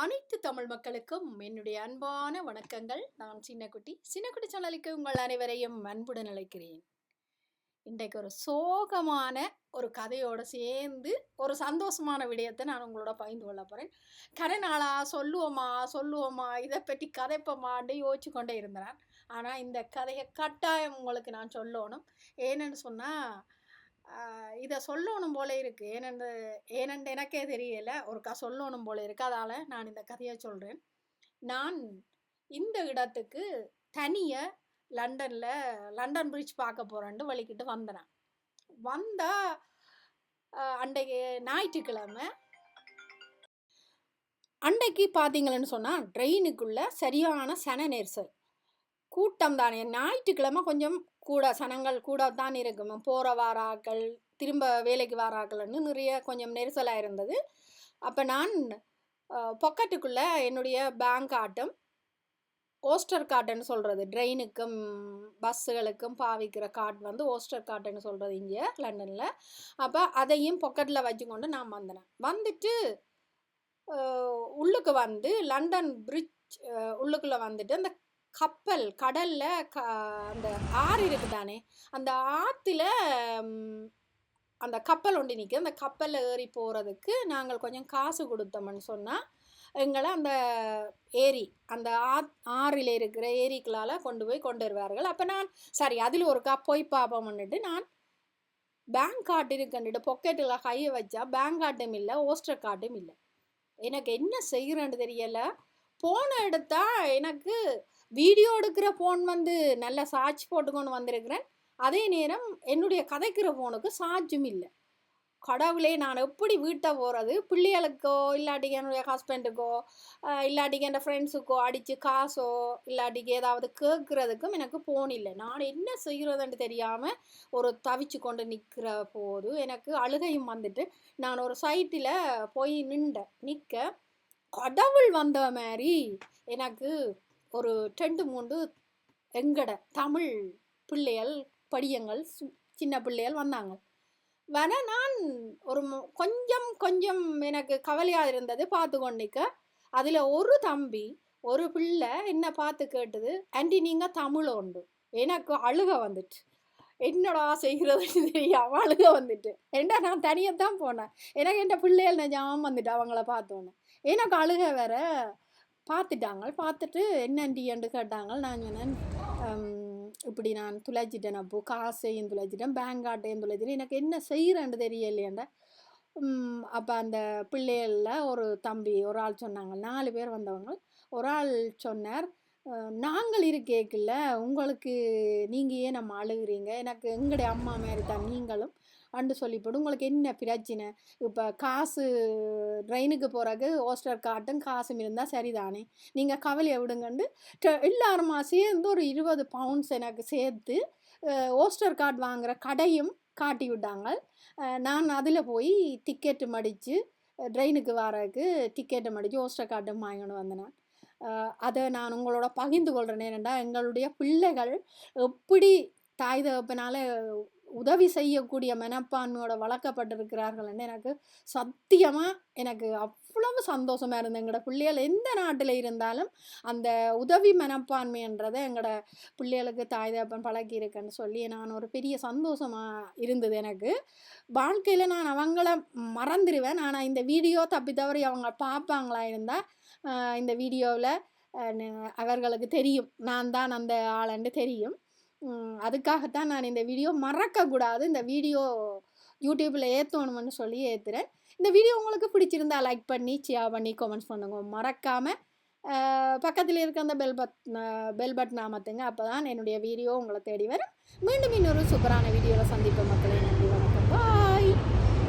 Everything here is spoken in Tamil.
அனைத்து தமிழ் மக்களுக்கும் என்னுடைய அன்பான வணக்கங்கள். நான் சின்னக்குட்டி. சின்னக்குட்டி சேனலுக்கு உங்கள் அனைவரையும் அன்புடன் அழைக்கிறேன். இன்றைக்கு ஒரு சோகமான ஒரு கதையோடு சேர்ந்து ஒரு சந்தோஷமான விடயத்தை நான் உங்களோட பகிர்ந்து கொள்ள போகிறேன் கரை நாளா சொல்லுவோமா சொல்லுவோமா இதை பற்றி கதைப்போமான்னு யோசிச்சு கொண்டே இருந்தேன். ஆனால் இந்த கதையை கட்டாயம் உங்களுக்கு நான் சொல்லணும். ஏன்னு சொன்னால் இதை சொல்லணும் போல இருக்கு. ஏனென்று ஏனென்று எனக்கே தெரியல. ஒருக்கா சொல்லணும் போல இருக்கு. அதால் நான் இந்த கதையை சொல்கிறேன் நான் இந்த இடத்துக்கு தனியாக லண்டனில் லண்டன் பிரிட்ஜ் பார்க்க போகிறேன்ட்டு வலிக்கிட்டு வந்தேன். வந்தால் அன்றைக்கு ஞாயிற்றுக்கிழமை. அன்றைக்கு பார்த்தீங்களேன்னு சொன்னால் ட்ரெயினுக்குள்ளே சரியான சன நெரிசல் கூட்டம் தானே ஞாயிற்றுக்கிழமை கொஞ்சம் கூட சனங்கள் கூட தான் இருக்கும். போகிற வாராக்கள் திரும்ப வேலைக்கு வாராக்கள்னு நிறைய கொஞ்சம் நெரிசலாக இருந்தது. அப்போ நான் பொக்கெட்டுக்குள்ளே என்னுடைய பேங்க் ஆட்டம் ஓஸ்டர் கார்டுன்னு சொல்கிறது ட்ரெயினுக்கும் பஸ்ஸுகளுக்கும் பாவிக்கிற கார்டு வந்து ஓஸ்டர் கார்டுன்னு சொல்கிறது இங்கே லண்டனில். அப்போ அதையும் பொக்கெட்டில் வச்சுக்கொண்டு நான் வந்தேன். வந்துட்டு உள்ளுக்கு வந்து லண்டன் பிரிட்ஜ் உள்ளுக்குள்ளே வந்துட்டு அந்த கப்பல் கடல்ல க அந்த ஆறு இருக்குதானே? அந்த ஆற்றுல அந்த கப்பல் ஒண்டி நிற்கிது அந்த கப்பலில் ஏறி போகிறதுக்கு நாங்கள் கொஞ்சம் காசு கொடுத்தோம்னு சொன்னால் எங்களை அந்த ஏரி அந்த ஆ ஆறில் இருக்கிற ஏரிக்களால் கொண்டு போய் கொண்டு வருவார்கள். அப்போ நான் சரி அதில் ஒரு போய் பார்ப்போம்னுட்டு நான் பேங்க் கார்டு இருக்குன்னுட்டு பொக்கெட்டில் கையை வச்சா பேங்க் கார்டும் இல்லை ஓஸ்டர் கார்டும் இல்லை. எனக்கு என்ன செய்கிறேன்னு தெரியலை. ஃபோனை எடுத்தா எனக்கு வீடியோ எடுக்கிற ஃபோன் வந்து நல்ல சார்ஜ் போட்டுக்கொண்டு வந்திருக்கிறேன். அதே நேரம் என்னுடைய கதைக்கிற ஃபோனுக்கு சார்ஜும் இல்லை. கடவுளே நான் எப்படி வீட்டை போகிறது பிள்ளைகளுக்கோ இல்லாட்டிக்கு என்னுடைய ஹஸ்பண்டுக்கோ இல்லாட்டிக்கு என் ஃப்ரெண்ட்ஸுக்கோ அடித்து காசோ இல்லாட்டிக்கு ஏதாவது கேட்குறதுக்கும் எனக்கு ஃபோன் இல்லை. நான் என்ன செய்கிறதுன்னு தெரியாமல் ஒரு தவிச்சு கொண்டு நிற்கிற போது எனக்கு அழுகையும் வந்துட்டு நான் ஒரு சைட்டில் போய் நின்றேன். நிற்க கடவுள் வந்த மாதிரி எனக்கு ஒரு ரெண்டு மூன்று எங்கட தமிழ் பிள்ளைகள் படியங்கள் சின்ன பிள்ளைகள் வந்தாங்க. வர நான் ஒரு கொஞ்சம் கொஞ்சம் எனக்கு கவலையாக இருந்தது பார்த்து கொண்டிக்க அதில் ஒரு தம்பி ஒரு பிள்ளை என்ன பார்த்து கேட்டது ஆண்டி நீங்கள் தமிழ் உண்டு எனக்கு அழுக வந்துட்டு என்னடா செய்கிறதுன்னு தெரியாம அழுக வந்துட்டு ஏண்டா நான் தனியாக தான் போனேன். எனக்கு என் பிள்ளைகள் நான் வந்துட்டு அவங்கள பார்த்தோன்னே. எனக்கு அழுக வேற. பார்த்துட்டாங்க பார்த்துட்டு என்னண்டியன்று கேட்டாங்க. நான் சொன்னேன் இப்படி நான் துளைச்சிட்டேன் அப்போ. காசையும் துளைச்சிட்டேன். பேங்க் கார்டையும் துளைச்சிட்டேன். எனக்கு என்ன செய்கிறேன்னு தெரியலையேண்ட. அப்போ அந்த பிள்ளைகளில் ஒரு தம்பி ஒரு ஆள் சொன்னாங்க. நாலு பேர் வந்தவங்க. ஒரு ஆள் சொன்னார் நாங்கள் இருக்கேக்கில்ல. உங்களுக்கு நீங்கள் ஏன் நம்ம அழுகுறீங்க? எனக்கு எங்களுடைய அம்மா மாதிரி தான் நீங்களும். அண்டு சொல்லிப்படும் உங்களுக்கு என்ன பிரச்சனை? இப்போ காசு ட்ரெயினுக்கு போகிறக்கு ஹோஸ்டர் காட்டும் காசும் இருந்தால் சரிதானே. நீங்கள் கவலையை விடுங்கண்டு. எல்லாருமா சேர்ந்து ஒரு இருபது பவுண்ட்ஸ் எனக்கு சேர்த்து ஹோஸ்டர் கார்டு வாங்குகிற கடையும் காட்டி விட்டாங்க. நான் அதில் போய் டிக்கெட்டு மடித்து ட்ரெயினுக்கு வரக்கு டிக்கெட்டை மடித்து ஹோஸ்டர் கார்டும் வாங்கிட்டு வந்தேன். அதை நான் உங்களோட பகிர்ந்து கொள்கிறேன் ஏனெண்டா எங்களுடைய பிள்ளைகள் எப்படி தாய் தகப்பனால உதவி செய்யக்கூடிய மனப்பான்மையோட வளர்க்கப்பட்டிருக்கிறார்கள் எனக்கு சத்தியமாக எனக்கு அவ்வளவு சந்தோஷமாக இருந்தது. எங்களோட பிள்ளைகள் எந்த நாட்டில் இருந்தாலும் அந்த உதவி மனப்பான்மைன்றதை எங்களோட பிள்ளைகளுக்கு தாய் தகப்பன் பழக்கி இருக்கேன்னு சொல்லி நான் ஒரு பெரிய சந்தோஷமாக இருந்தது எனக்கு. வாழ்க்கையில் நான் அவங்கள மறந்துடுவேன் ஆனால் இந்த வீடியோ தப்பி தவறி அவங்க பார்ப்பாங்களா இருந்தால் இந்த வீடியோவில் அவர்களுக்கு தெரியும். நான் தான் அந்த ஆளண்டு தெரியும். அதுக்காகத்தான் நான் இந்த வீடியோ மறக்கக்கூடாது. இந்த வீடியோ யூடியூப்பில் ஏற்றணும்னு சொல்லி ஏற்றுறேன் இந்த வீடியோ உங்களுக்கு பிடிச்சிருந்தா லைக் பண்ணி ஷேர் பண்ணி கமெண்ட்ஸ் பண்ணுங்க. மறக்காமல் பக்கத்தில் இருக்க அந்த பெல் பட் பெல் பட்டன் அமர்த்துங்க அப்போ தான் என்னுடைய வீடியோ உங்களை தேடி வரும். மீண்டும் இன்னொரு சூப்பரான வீடியோவில் சந்திப்போம் மக்களை. நன்றி வணக்கம்.